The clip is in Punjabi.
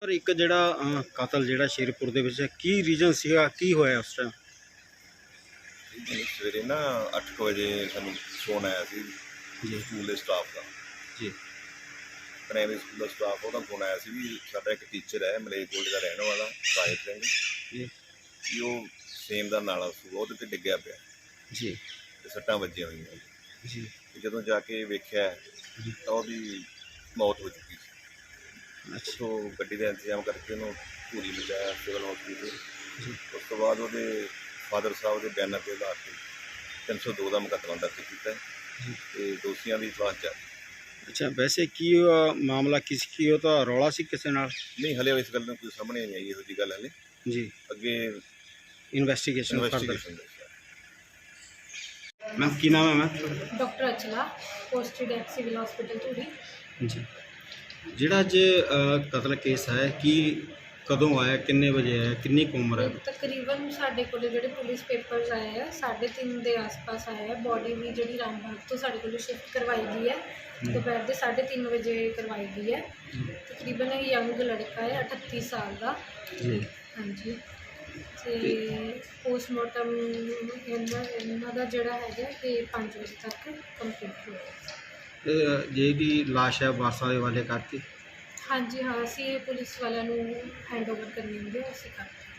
ਪਰ ਇੱਕ ਜਿਹੜਾ ਕਤਲ ਜਿਹੜਾ ਸ਼ੇਰਪੁਰ ਦੇ ਵਿੱਚ ਹੈ, ਕੀ ਰੀਜਨ ਸੀਗਾ? ਕੀ ਹੋਇਆ ਉਸ ਟਾਈਮ ਸਵੇਰੇ ਨਾ 8 ਵਜੇ ਸਾਨੂੰ ਫੋਨ ਆਇਆ ਸੀ ਜੀ। ਸਕੂਲ ਦੇ ਸਟਾਫ ਦਾ। ਜੀ। ਪ੍ਰਾਇਮਰੀ ਸਕੂਲ ਦਾ ਸਟਾਫ ਉਹਦਾ ਫੋਨ ਆਇਆ ਸੀ ਵੀ ਸਾਡਾ ਇੱਕ ਟੀਚਰ ਹੈ ਮਲੇਰਕੋਟਲੇ ਦਾ ਰਹਿਣ ਵਾਲਾ ਸਾਹਿਬ ਸਿੰਘ। ਜੀ। ਵੀ ਉਹ ਸੇਮ ਦਾ ਨਾਲਾ ਸੀ ਉਹਦੇ ਤੇ ਡਿੱਗਿਆ ਪਿਆ। ਜੀ। ਤੇ ਸੱਟਾਂ ਵੱਜੀਆਂ ਹੋਈਆਂ। ਜੀ। ਜਦੋਂ ਜਾ ਕੇ ਵੇਖਿਆ ਤਾਂ ਉਹਦੀ ਮੌਤ ਹੋ ਚੁੱਕੀ ਸੀ। ਅੱਛਾ। ਤੋਂ ਗੱਡੀ ਦਾ ਇੰਤਜ਼ਾਮ ਕਰਕੇ ਉਹਨੂੰ ਪੂਰੀ ਲਿਜਾਇਆ ਸਿਵਲ ਹਸਪੀਟਲ। ਉਸ ਤੋਂ ਬਾਅਦ ਉਹਦੇ ਫਾਦਰ ਸਾਹਿਬ ਦੇ ਬਿਆਨਾਂ ਤੇ ਆਧਾਰ ਤੇ 302 ਦਾ ਮੁਕੱਦਮਾ ਦਰਜ ਕੀਤਾ ਹੈ। ਤੇ ਦੋਸ਼ੀਆਂ ਦੀ ਤਲਾਸ਼ ਜਾਰੀ। ਅੱਛਾ ਵੈਸੇ ਕੀ ਅਹ, ਮਾਮਲਾ ਕਿਸ ਕੀ ਉਹ ਤਾਂ ਰੌਲਾ ਸੀ ਕਿਸੇ ਨਾਲ? ਨਹੀਂ ਹਲੇ ਇਸ ਗੱਲ ਨੂੰ ਕੋਈ ਸਾਹਮਣੇ ਨਹੀਂ ਆਈ ਇਹੋ ਜੀ ਗੱਲ ਹਲੇ। ਜੀ। ਅੱਗੇ ਇਨਵੈਸਟੀਗੇਸ਼ਨ ਫਰਦਰ ਮੈਮ ਕੀ ਨਾਮ ਹੈ ma'am doctor Achala posted at civil hospital Dhuri. ਜੀ। ਜਿਹੜਾ ਅੱਜ ਅਹ, ਕਤਲ ਕੇਸ ਹੈ ਕੀ ਕਦੋਂ ਆਇਆ ਕਿੰਨੇ ਵਜੇ ਆਇਆ ਕਿੰਨੀ ਕੁ ਉਮਰ ਹੈ? ਤਕਰੀਬਨ ਸਾਡੇ ਕੋਲ ਜਿਹੜੇ ਪੁਲਿਸ ਪੇਪਰਸ ਆਏ ਆ 3:30 ਦੇ ਆਸ-ਪਾਸ ਆਇਆ ਹੈ ਬੋਡੀ ਵੀ ਜਿਹੜੀ ਰਾਮਬਾਗ ਤੋਂ ਸਾਡੇ ਕੋਲ ਸ਼ਿਫਟ ਕਰਵਾਈ ਗਈ ਹੈ ਦੁਪਹਿਰ ਦੇ 3:30 ਵਜੇ ਕਰਵਾਈ ਗਈ ਹੈ। ਤਕਰੀਬਨ ਇਹ ਯੰਗ ਲੜਕਾ ਹੈ 38 ਸਾਲ ਦਾ। ਜੀ। ਹਾਂਜੀ। ਤੇ ਪੋਸਟਮਾਰਟਮ ਇਹਨਾਂ ਇਹਨਾਂ ਦਾ ਜਿਹੜਾ ਹੈਗਾ ਕਿ 5 ਵਜੇ ਤੱਕ ਕੰਪਲੀਟ ਹੋ ਜਾਏਗਾ ਜੇ ਜਿਹੜੀ ਲਾਸ਼ ਹੈ, ਵਾਰਸਾਂ ਦੇ ਵਾਲੇ ਕਰਤੀ? ਹਾਂਜੀ, ਹਾਂ, ਅਸੀਂ ਪੁਲਿਸ ਵਾਲਿਆਂ ਨੂੰ ਹੈਂਡਓਵਰ ਕਰਨੀ ਹੁੰਦੀ ਹੈ, ਅਸੀਂ ਕਰਦੇ ਹਾਂ।